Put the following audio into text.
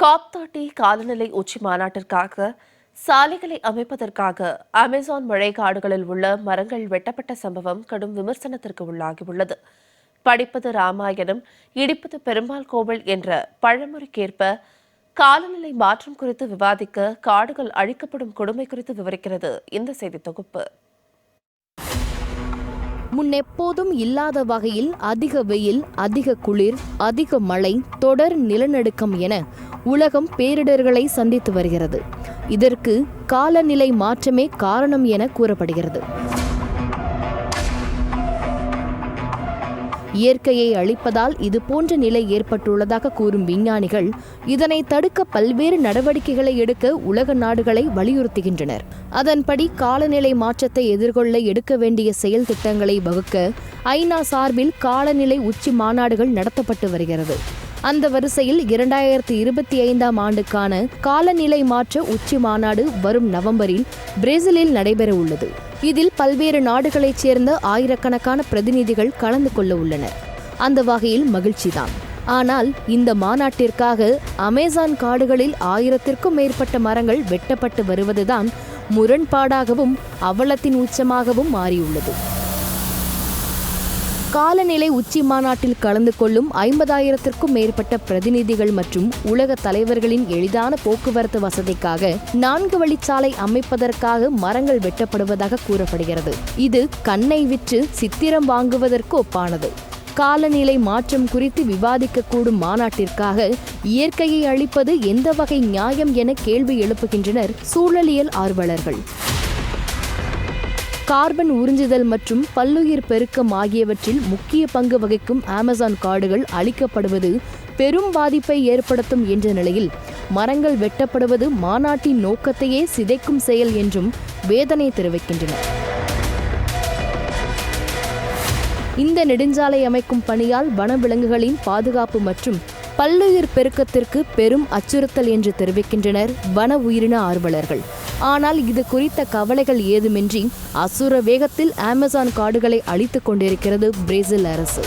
காப் தாட்டி காலநிலை உச்சி மாநாட்டிற்காக சாலைகளை அமைப்பதற்காக அமேசான் மழைக்காடுகளில் உள்ள மரங்கள் வெட்டப்பட்ட சம்பவம் கடும் விமர்சனத்திற்கு உள்ளாகியுள்ளது. படிப்பது ராமாயணம் இடிப்பது பெருமாள் கோவில் என்ற பழமொழிக்கேற்ப காலநிலை மாற்றம் குறித்து விவாதிக்க காடுகள் அழிக்கப்படும் கொடுமை குறித்து விவரிக்கிறது இந்த செய்தி தொகுப்பு. முன்னெப்போதும் இல்லாத வகையில் அதிக வெயில் அதிக குளிர் அதிக மழை தொடர் நிலநடுக்கம் என உலகம் பேரிடர்களை சந்தித்து வருகிறது. இதற்கு காலநிலை மாற்றமே காரணம் என கூறப்படுகிறது. இயற்கையை அழிப்பதால் இதுபோன்ற நிலை ஏற்பட்டுள்ளதாக கூறும் விஞ்ஞானிகள் இதனை தடுக்க பல்வேறு நடவடிக்கைகளை எடுக்க உலக நாடுகளை வலியுறுத்துகின்றனர். அதன்படி காலநிலை மாற்றத்தை எதிர்கொள்ள எடுக்க வேண்டிய செயல் திட்டங்களை வகுக்க ஐநா சார்பில் காலநிலை உச்சி மாநாடுகள் நடத்தப்பட்டு வருகிறது. அந்த வரிசையில் இரண்டாயிரத்தி இருபத்தி ஐந்தாம் ஆண்டுக்கான காலநிலை மாற்ற உச்சி மாநாடு வரும் நவம்பரில் பிரேசிலில் நடைபெற உள்ளது. இதில் பல்வேறு நாடுகளைச் சேர்ந்த ஆயிரக்கணக்கான பிரதிநிதிகள் கலந்து கொள்ள உள்ளனர். அந்த வகையில் மகிழ்ச்சிதான். ஆனால் இந்த மாநாட்டிற்காக அமேசான் காடுகளில் ஆயிரத்திற்கும் மேற்பட்ட மரங்கள் வெட்டப்பட்டு வருவதுதான் முரண்பாடாகவும் அவலத்தின் உச்சமாகவும் மாறியுள்ளது. காலநிலை உச்சி மாநாட்டில் கலந்து கொள்ளும் ஐம்பதாயிரத்திற்கும் மேற்பட்ட பிரதிநிதிகள் மற்றும் உலக தலைவர்களின் எளிதான போக்குவரத்து வசதிக்காக நான்கு வழிச்சாலை அமைப்பதற்காக மரங்கள் வெட்டப்படுவதாக கூறப்படுகிறது. இது கண்ணை விற்று சித்திரம் வாங்குவதற்கு ஒப்பானது. காலநிலை மாற்றம் குறித்து விவாதிக்கக்கூடும் மாநாட்டிற்காக இயற்கையை அழிப்பது எந்த வகை நியாயம் என கேள்வி எழுப்புகின்றனர் சூழலியல் ஆர்வலர்கள். கார்பன் உறிஞ்சுதல் மற்றும் பல்லுயிர் பெருக்கம் ஆகியவற்றில் முக்கிய பங்கு வகிக்கும் அமேசான் காடுகள் அழிக்கப்படுவது பெரும் பாதிப்பை ஏற்படுத்தும் என்ற நிலையில் மரங்கள் வெட்டப்படுவது மாநாட்டின் நோக்கத்தையே சிதைக்கும் செயல் என்றும் வேதனை தெரிவிக்கின்றனர் இந்த நெடுஞ்சாலை அமைக்கும் பணியால் வனவிலங்குகளின் பாதுகாப்பு மற்றும் பல்லுயிர் பெருக்கத்திற்கு பெரும் அச்சுறுத்தல் என்று தெரிவிக்கின்றனர் வன உயிரின ஆர்வலர்கள். ஆனால் இது குறித்த கவலைகள் ஏதுமின்றி அசுர வேகத்தில் அமேசான் காடுகளை அழித்துக் கொண்டிருக்கிறது பிரேசில் அரசு.